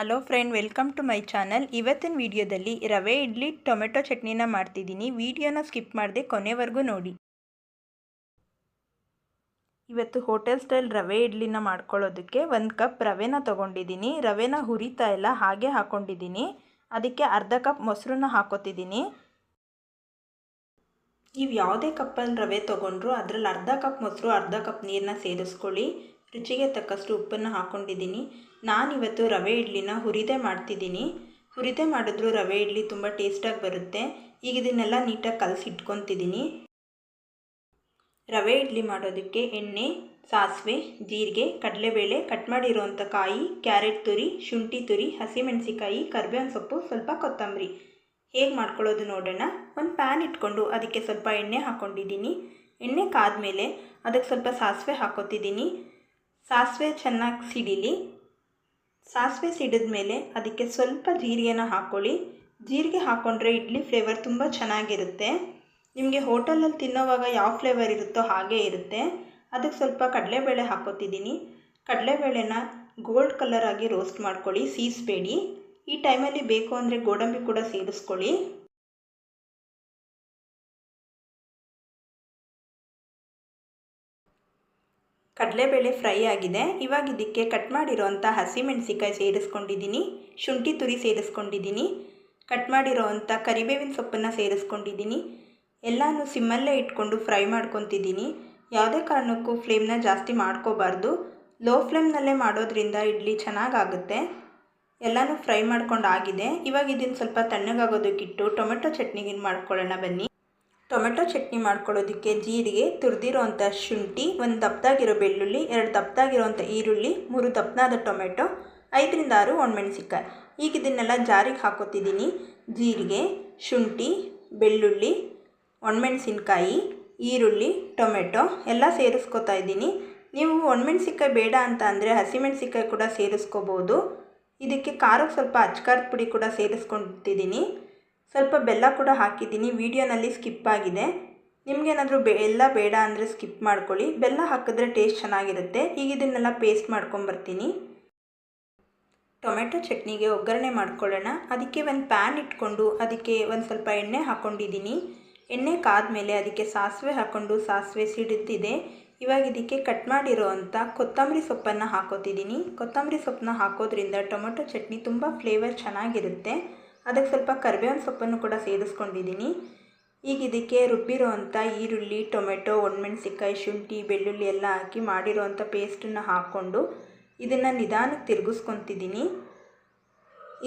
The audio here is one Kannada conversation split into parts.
Hello friend, welcome to my channel. ಇವತ್ತಿನ ವಿಡಿಯೋದಲ್ಲಿ ರವೆ, ಇಡ್ಲಿ, ಟೊಮೆಟೊ ಚಟ್ನಿನ ಮಾಡ್ತಿದ್ದೀನಿ. ವಿಡಿಯೋನ ಸ್ಕಿಪ್ ಮಾಡದೆ ಕೊನೆವರೆಗೂ ನೋಡಿ. ಇವತ್ತು ಹೋಟೆಲ್ ಸ್ಟೈಲ್ ರವೆ, ಇಡ್ಲಿನ ಮಾಡ್ಕೊಳ್ಳೋದಕ್ಕೆ ಒಂದು ಕಪ್ ರವೆನ ತೊಗೊಂಡಿದ್ದೀನಿ. ರವೆನ ಹುರಿತಾ ಇಲ್ಲ, ಹಾಗೆ ಹಾಕ್ಕೊಂಡಿದ್ದೀನಿ ಅದಕ್ಕೆ ಅರ್ಧ ಕಪ್ ಮೊಸರನ್ನ ಹಾಕೋತಿದ್ದೀನಿ. ನೀವು ಯಾವುದೇ ಕಪ್ಪಲ್ಲಿ ರವೆ ತೊಗೊಂಡ್ರು ಅದರಲ್ಲಿ ಅರ್ಧ ಕಪ್ ಮೊಸರು, ಅರ್ಧ ಕಪ್ ನೀರನ್ನ ಸೇರಿಸ್ಕೊಳ್ಳಿ. ರುಚಿಗೆ ತಕ್ಕಷ್ಟು ಉಪ್ಪನ್ನು ಹಾಕ್ಕೊಂಡಿದ್ದೀನಿ ನಾನಿವತ್ತು ರವೆ ಇಡ್ಲಿನ ಹುರಿದೆ ಮಾಡ್ತಿದ್ದೀನಿ. ಹುರಿದೆ ಮಾಡಿದ್ರು ರವೆ ಇಡ್ಲಿ ತುಂಬ ಟೇಸ್ಟಾಗಿ ಬರುತ್ತೆ. ಈಗ ಇದನ್ನೆಲ್ಲ ನೀಟಾಗಿ ಕಲಸಿ ಇಟ್ಕೊತಿದ್ದೀನಿ ರವೆ ಇಡ್ಲಿ ಮಾಡೋದಕ್ಕೆ ಎಣ್ಣೆ, ಸಾಸಿವೆ, ಜೀರಿಗೆ, ಕಡಲೆಬೇಳೆ, ಕಟ್ ಮಾಡಿರೋವಂಥ ಕಾಯಿ, ಕ್ಯಾರೆಟ್ ತುರಿ, ಶುಂಠಿ ತುರಿ ಹಸಿಮೆಣಸಿಕಾಯಿ ಕರ್ಬೇವಿನ ಸೊಪ್ಪು, ಸ್ವಲ್ಪ ಕೊತ್ತಂಬರಿ. ಹೇಗೆ ಮಾಡ್ಕೊಳ್ಳೋದು ನೋಡೋಣ. ಒಂದು ಪ್ಯಾನ್ ಇಟ್ಕೊಂಡು ಅದಕ್ಕೆ ಸ್ವಲ್ಪ ಎಣ್ಣೆ ಹಾಕ್ಕೊಂಡಿದ್ದೀನಿ. ಎಣ್ಣೆ ಕಾದ ಮೇಲೆ ಅದಕ್ಕೆ ಸ್ವಲ್ಪ ಸಾಸಿವೆ ಹಾಕೋತಿದ್ದೀನಿ ಸಾಸಿವೆ ಚೆನ್ನಾಗಿ ಸಿಡಿಲಿ. ಸಾಸಿವೆ ಸಿಡಿದ ಮೇಲೆ ಅದಕ್ಕೆ ಸ್ವಲ್ಪ ಜೀರಿಗೆನ ಹಾಕ್ಕೊಳ್ಳಿ ಜೀರಿಗೆ ಹಾಕ್ಕೊಂಡ್ರೆ ಇಡ್ಲಿ ಫ್ಲೇವರ್ ತುಂಬ ಚೆನ್ನಾಗಿರುತ್ತೆ. ನಿಮಗೆ ಹೋಟೆಲಲ್ಲಿ ತಿನ್ನೋವಾಗ ಯಾವ ಫ್ಲೇವರ್ ಇರುತ್ತೋ ಹಾಗೇ ಇರುತ್ತೆ. ಅದಕ್ಕೆ ಸ್ವಲ್ಪ ಕಡಲೆಬೇಳೆ ಹಾಕೋತಿದ್ದೀನಿ. ಕಡಲೆಬೇಳೆನ ಗೋಲ್ಡ್ ಕಲರ್ ಆಗಿ ರೋಸ್ಟ್ ಮಾಡ್ಕೊಳ್ಳಿ, ಸೀಸ್ಬೇಡಿ. ಈ ಟೈಮಲ್ಲಿ ಬೇಕು ಅಂದರೆ ಗೋಡಂಬಿ ಕೂಡ ಸೇರಿಸ್ಕೊಳ್ಳಿ. ಕಡಲೆಬೇಳೆ ಫ್ರೈ ಆಗಿದೆ. ಇವಾಗ ಇದಕ್ಕೆ ಕಟ್ ಮಾಡಿರೋವಂಥ ಹಸಿಮೆಣಸಿಕಾಯಿ ಸೇರಿಸ್ಕೊಂಡಿದ್ದೀನಿ. ಶುಂಠಿ ತುರಿ ಸೇರಿಸ್ಕೊಂಡಿದ್ದೀನಿ. ಕಟ್ ಮಾಡಿರೋವಂಥ ಕರಿಬೇವಿನ ಸೊಪ್ಪನ್ನು ಸೇರಿಸ್ಕೊಂಡಿದ್ದೀನಿ. ಎಲ್ಲನೂ ಸಿಮ್ಮಲ್ಲೇ ಇಟ್ಕೊಂಡು ಫ್ರೈ ಮಾಡ್ಕೊತಿದ್ದೀನಿ. ಯಾವುದೇ ಕಾರಣಕ್ಕೂ ಫ್ಲೇಮ್ನ ಜಾಸ್ತಿ ಮಾಡ್ಕೋಬಾರ್ದು. ಲೋ ಫ್ಲೇಮ್ನಲ್ಲೇ ಮಾಡೋದ್ರಿಂದ ಇಡ್ಲಿ ಚೆನ್ನಾಗಾಗುತ್ತೆ. ಎಲ್ಲನೂ ಫ್ರೈ ಮಾಡ್ಕೊಂಡು ಆಗಿದೆ. ಇವಾಗ ಇದನ್ನು ಸ್ವಲ್ಪ ತಣ್ಣಗಾಗೋದಕ್ಕಿಟ್ಟು ಟೊಮೆಟೊ ಚಟ್ನಿಗಿನ ಮಾಡ್ಕೊಳ್ಳೋಣ ಬನ್ನಿ. ಟೊಮೆಟೊ ಚಟ್ನಿ ಮಾಡ್ಕೊಳ್ಳೋದಕ್ಕೆ ಜೀರಿಗೆ ತುರಿದಿರೋವಂಥ ಶುಂಠಿ, ಒಂದು ದಪ್ಪದಾಗಿರೋ ಬೆಳ್ಳುಳ್ಳಿ, ಎರಡು ದಪ್ಪದಾಗಿರೋವಂಥ ಈರುಳ್ಳಿ, ಮೂರು ದಪ್ಪನಾದ ಟೊಮೆಟೊ, ಐದರಿಂದ ಆರು ಒಣಮೆಣಸಿಕಾಯಿ ಈಗ ಇದನ್ನೆಲ್ಲ ಜಾರಿಗೆ ಹಾಕೋತಿದ್ದೀನಿ. ಜೀರಿಗೆ, ಶುಂಠಿ, ಬೆಳ್ಳುಳ್ಳಿ, ಒಣಮೆಣಸಿನ್ಕಾಯಿ, ಈರುಳ್ಳಿ, ಟೊಮೆಟೊ ಎಲ್ಲ ಸೇರಿಸ್ಕೊತಾ ಇದ್ದೀನಿ. ನೀವು ಒಣಮೆಣಸಿಕಾಯಿ ಬೇಡ ಅಂತ ಅಂದರೆ ಹಸಿಮೆಣಸಿಕಾಯಿ ಕೂಡ ಸೇರಿಸ್ಕೋಬೋದು. ಇದಕ್ಕೆ ಖಾರಕ್ಕೆ ಸ್ವಲ್ಪ ಅಚ್ಕಾರದ ಪುಡಿ ಕೂಡ ಸೇರಿಸ್ಕೊತಿದ್ದೀನಿ ಸ್ವಲ್ಪ ಬೆಲ್ಲ ಕೂಡ ಹಾಕಿದ್ದೀನಿ. ವೀಡಿಯೋನಲ್ಲಿ ಸ್ಕಿಪ್ ಆಗಿದೆ. ನಿಮಗೇನಾದರೂ ಬೆ ಎಲ್ಲ ಬೇಡ ಅಂದರೆ ಸ್ಕಿಪ್ ಮಾಡ್ಕೊಳ್ಳಿ. ಬೆಲ್ಲ ಹಾಕಿದ್ರೆ ಟೇಸ್ಟ್ ಚೆನ್ನಾಗಿರುತ್ತೆ. ಈಗ ಇದನ್ನೆಲ್ಲ ಪೇಸ್ಟ್ ಮಾಡ್ಕೊಂಬರ್ತೀನಿ ಟೊಮೆಟೊ ಚಟ್ನಿಗೆ ಒಗ್ಗರಣೆ ಮಾಡ್ಕೊಳ್ಳೋಣ. ಅದಕ್ಕೆ ಒಂದು ಪ್ಯಾನ್ ಇಟ್ಕೊಂಡು ಅದಕ್ಕೆ ಒಂದು ಸ್ವಲ್ಪ ಎಣ್ಣೆ ಹಾಕ್ಕೊಂಡಿದ್ದೀನಿ ಎಣ್ಣೆ ಕಾದ್ಮೇಲೆ ಅದಕ್ಕೆ ಸಾಸಿವೆ ಹಾಕ್ಕೊಂಡು ಸಾಸಿವೆ ಸಿಡುತ್ತಿದೆ ಇವಾಗ ಇದಕ್ಕೆ ಕಟ್ ಮಾಡಿರೋ ಅಂಥ ಕೊತ್ತಂಬರಿ ಸೊಪ್ಪನ್ನು ಹಾಕೋತಿದ್ದೀನಿ. ಕೊತ್ತಂಬರಿ ಸೊಪ್ಪನ್ನ ಹಾಕೋದ್ರಿಂದ ಟೊಮೆಟೊ ಚಟ್ನಿ ತುಂಬ ಫ್ಲೇವರ್ ಚೆನ್ನಾಗಿರುತ್ತೆ. ಅದಕ್ಕೆ ಸ್ವಲ್ಪ ಕರಿಬೇವಿನ ಸೊಪ್ಪನ್ನು ಕೂಡ ಸೇರಿಸ್ಕೊಂಡಿದ್ದೀನಿ ಈಗ ಇದಕ್ಕೆ ರುಬ್ಬಿರೋ ಅಂಥ ಈರುಳ್ಳಿ, ಟೊಮೆಟೊ ಒಣಮೆಣ್ಸಿಕಾಯಿ ಶುಂಠಿ, ಬೆಳ್ಳುಳ್ಳಿ ಎಲ್ಲ ಹಾಕಿ ಮಾಡಿರೋ ಅಂಥ ಪೇಸ್ಟನ್ನು ಹಾಕ್ಕೊಂಡು ಇದನ್ನು ನಿಧಾನಕ್ಕೆ ತಿರುಗಿಸ್ಕೊತಿದ್ದೀನಿ.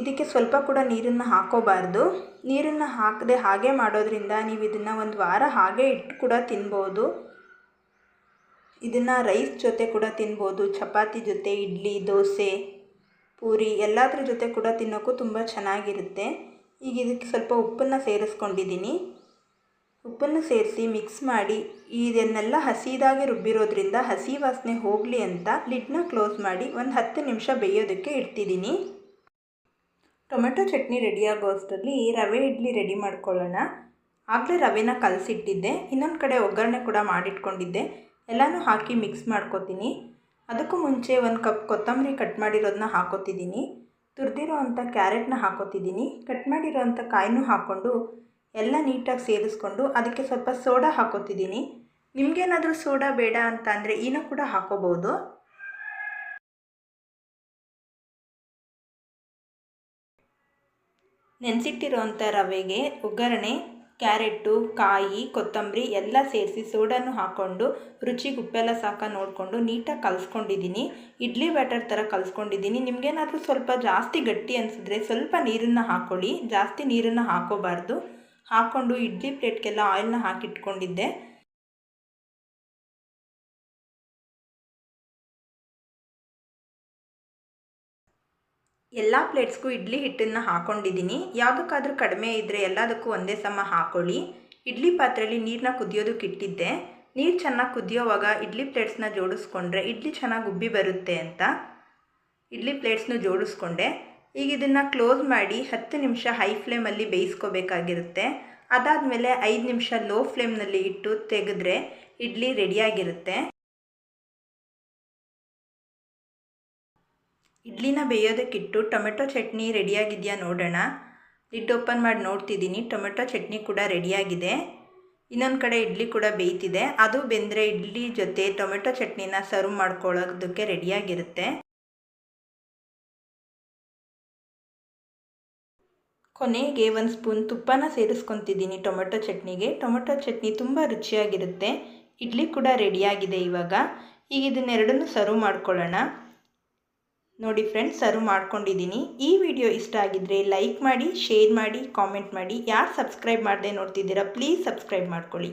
ಇದಕ್ಕೆ ಸ್ವಲ್ಪ ಕೂಡ ನೀರನ್ನು ಹಾಕೋಬಾರ್ದು. ನೀರನ್ನು ಹಾಕದೆ ಹಾಗೆ ಮಾಡೋದ್ರಿಂದ ನೀವು ಇದನ್ನು ಒಂದು ವಾರ ಹಾಗೆ ಇಟ್ಟು ಕೂಡ ತಿನ್ಬೋದು. ಇದನ್ನು ರೈಸ್ ಜೊತೆ ಕೂಡ ತಿನ್ಬೋದು, ಚಪಾತಿ ಜೊತೆ, ಇಡ್ಲಿ, ದೋಸೆ. ಪೂರಿ ಎಲ್ಲದ್ರ ಜೊತೆ ಕೂಡ ತಿನ್ನೋಕ್ಕೂ ತುಂಬ ಚೆನ್ನಾಗಿರುತ್ತೆ. ಈಗ ಇದಕ್ಕೆ ಸ್ವಲ್ಪ ಉಪ್ಪನ್ನು ಸೇರಿಸ್ಕೊಂಡಿದ್ದೀನಿ. ಉಪ್ಪನ್ನು ಸೇರಿಸಿ ಮಿಕ್ಸ್ ಮಾಡಿ ಇದನ್ನೆಲ್ಲ ಹಸಿದಾಗಿ ರುಬ್ಬಿರೋದ್ರಿಂದ ಹಸಿ ವಾಸನೆ ಹೋಗಲಿ ಅಂತ ಲಿಡ್ನ ಕ್ಲೋಸ್ ಮಾಡಿ ಒಂದು ಹತ್ತು ನಿಮಿಷ ಬೇಯೋದಕ್ಕೆ ಇಡ್ತಿದ್ದೀನಿ. ಟೊಮೆಟೊ ಚಟ್ನಿ ರೆಡಿಯಾಗೋ ಅಷ್ಟರಲ್ಲಿ ರವೆ ಇಡ್ಲಿ ರೆಡಿ ಮಾಡ್ಕೊಳ್ಳೋಣ. ಆಗಲೇ ರವೆನ ಕಲಸಿಟ್ಟಿದ್ದೆ. ಇನ್ನೊಂದು ಕಡೆ ಒಗ್ಗರಣೆ ಕೂಡ ಮಾಡಿಟ್ಕೊಂಡಿದ್ದೆ. ಎಲ್ಲನೂ ಹಾಕಿ ಮಿಕ್ಸ್ ಮಾಡ್ಕೊತೀನಿ. ಅದಕ್ಕೂ ಮುಂಚೆ ಒಂದು ಕಪ್ ಕೊತ್ತಂಬರಿ ಕಟ್ ಮಾಡಿರೋದನ್ನ ಹಾಕೋತಿದ್ದೀನಿ. ತುರಿದಿರೋ ಅಂಥ ಕ್ಯಾರೆಟ್ನ ಹಾಕೋತಿದ್ದೀನಿ. ಕಟ್ ಮಾಡಿರೋ ಅಂಥ ಕಾಯಿನೂ ಹಾಕ್ಕೊಂಡು ಎಲ್ಲ ನೀಟಾಗಿ ಸೇರಿಸ್ಕೊಂಡು ಅದಕ್ಕೆ ಸ್ವಲ್ಪ ಸೋಡಾ ಹಾಕೋತಿದ್ದೀನಿ. ನಿಮಗೇನಾದರೂ ಸೋಡಾ ಬೇಡ ಅಂತ ಅಂದರೆ ಈನೂ ಕೂಡ ಹಾಕೋಬೋದು. ನೆನೆಸಿಟ್ಟಿರೋ ಅಂಥ ರವೆಗೆ ಒಗ್ಗರಣೆ ಕ್ಯಾರೆಟು ಕಾಯಿ, ಕೊತ್ತಂಬರಿ ಎಲ್ಲ ಸೇರಿಸಿ ಸೋಡಾನು ಹಾಕ್ಕೊಂಡು ರುಚಿಗೆ ಉಪ್ಪೆಲ್ಲ ಸಾಕ ನೋಡಿಕೊಂಡು ನೀಟಾಗಿ ಕಲಿಸ್ಕೊಂಡಿದ್ದೀನಿ. ಇಡ್ಲಿ ಬ್ಯಾಟರ್ ಥರ ಕಲಿಸ್ಕೊಂಡಿದ್ದೀನಿ. ನಿಮಗೇನಾದರೂ ಸ್ವಲ್ಪ ಜಾಸ್ತಿ ಗಟ್ಟಿ ಅನಿಸಿದ್ರೆ ಸ್ವಲ್ಪ ನೀರನ್ನು ಹಾಕ್ಕೊಳ್ಳಿ ಜಾಸ್ತಿ ನೀರನ್ನು ಹಾಕೋಬಾರ್ದು. ಹಾಕ್ಕೊಂಡು ಇಡ್ಲಿ ಪ್ಲೇಟ್ಗೆಲ್ಲ ಆಯಿಲ್ನ ಹಾಕಿಟ್ಕೊಂಡಿದ್ದೆ. ಎಲ್ಲ ಪ್ಲೇಟ್ಸ್ಗೂ ಇಡ್ಲಿ ಹಿಟ್ಟನ್ನು ಹಾಕ್ಕೊಂಡಿದ್ದೀನಿ ಯಾವುದಕ್ಕಾದರೂ ಕಡಿಮೆ ಇದ್ದರೆ ಎಲ್ಲದಕ್ಕೂ ಒಂದೇ ಸಮ ಹಾಕ್ಕೊಳ್ಳಿ ಇಡ್ಲಿ ಪಾತ್ರೆಯಲ್ಲಿ ನೀರನ್ನ ಕುದಿಯೋದಕ್ಕೆ ಇಟ್ಟಿದ್ದೆ. ನೀರು ಚೆನ್ನಾಗಿ ಕುದಿಯೋವಾಗ ಇಡ್ಲಿ ಪ್ಲೇಟ್ಸ್ನ ಜೋಡಿಸ್ಕೊಂಡ್ರೆ ಇಡ್ಲಿ ಚೆನ್ನಾಗಿ ಉಬ್ಬಿ ಬರುತ್ತೆ ಅಂತ ಇಡ್ಲಿ ಪ್ಲೇಟ್ಸ್ನ ಜೋಡಿಸ್ಕೊಂಡೆ. ಈಗ ಇದನ್ನು ಕ್ಲೋಸ್ ಮಾಡಿ ಹತ್ತು ನಿಮಿಷ ಹೈ ಫ್ಲೇಮಲ್ಲಿ ಬೇಯಿಸ್ಕೋಬೇಕಾಗಿರುತ್ತೆ. ಅದಾದಮೇಲೆ ಐದು ನಿಮಿಷ ಲೋ ಫ್ಲೇಮ್ನಲ್ಲಿ ಇಟ್ಟು ತೆಗೆದ್ರೆ ಇಡ್ಲಿ ರೆಡಿಯಾಗಿರುತ್ತೆ. ಇಡ್ಲಿನ ಬೇಯೋದಕ್ಕಿಟ್ಟು ಟೊಮೆಟೊ ಚಟ್ನಿ ರೆಡಿಯಾಗಿದೆಯಾ ನೋಡೋಣ. ಲಿಡ್ ಓಪನ್ ಮಾಡಿ ನೋಡ್ತಿದ್ದೀನಿ. ಟೊಮೆಟೊ ಚಟ್ನಿ ಕೂಡ ರೆಡಿಯಾಗಿದೆ. ಇನ್ನೊಂದು ಕಡೆ ಇಡ್ಲಿ ಕೂಡ ಬೇಯ್ತಿದೆ. ಅದು ಬೆಂದರೆ ಇಡ್ಲಿ ಜೊತೆ ಟೊಮೆಟೊ ಚಟ್ನಿನ ಸರ್ವ್ ಮಾಡ್ಕೊಳ್ಳೋದಕ್ಕೆ ರೆಡಿಯಾಗಿರುತ್ತೆ. ಕೊನೆಗೆ ಒಂದು ಸ್ಪೂನ್ ತುಪ್ಪನ ಸೇರಿಸ್ಕೊತಿದ್ದೀನಿ ಟೊಮೆಟೊ ಚಟ್ನಿಗೆ. ಟೊಮೆಟೊ ಚಟ್ನಿ ತುಂಬ ರುಚಿಯಾಗಿರುತ್ತೆ. ಇಡ್ಲಿ ಕೂಡ ರೆಡಿಯಾಗಿದೆ ಇವಾಗ. ಈಗ ಇದನ್ನೆರಡನ್ನೂ ಸರ್ವ್ ಮಾಡ್ಕೊಳ್ಳೋಣ. ನೋಡಿ ಫ್ರೆಂಡ್ಸ್ ಸರ್ವ್ ಮಾಡ್ಕೊಂಡಿದ್ದೀನಿ. ಈ ವಿಡಿಯೋ ಇಷ್ಟ ಆಗಿದ್ದರೆ ಲೈಕ್ ಮಾಡಿ ಶೇರ್ ಮಾಡಿ ಕಾಮೆಂಟ್ ಮಾಡಿ. ಯಾರು ಸಬ್ಸ್ಕ್ರೈಬ್ ಮಾಡದೆ ನೋಡ್ತಿದ್ದೀರಾ ಪ್ಲೀಸ್ ಸಬ್ಸ್ಕ್ರೈಬ್ ಮಾಡ್ಕೊಳ್ಳಿ.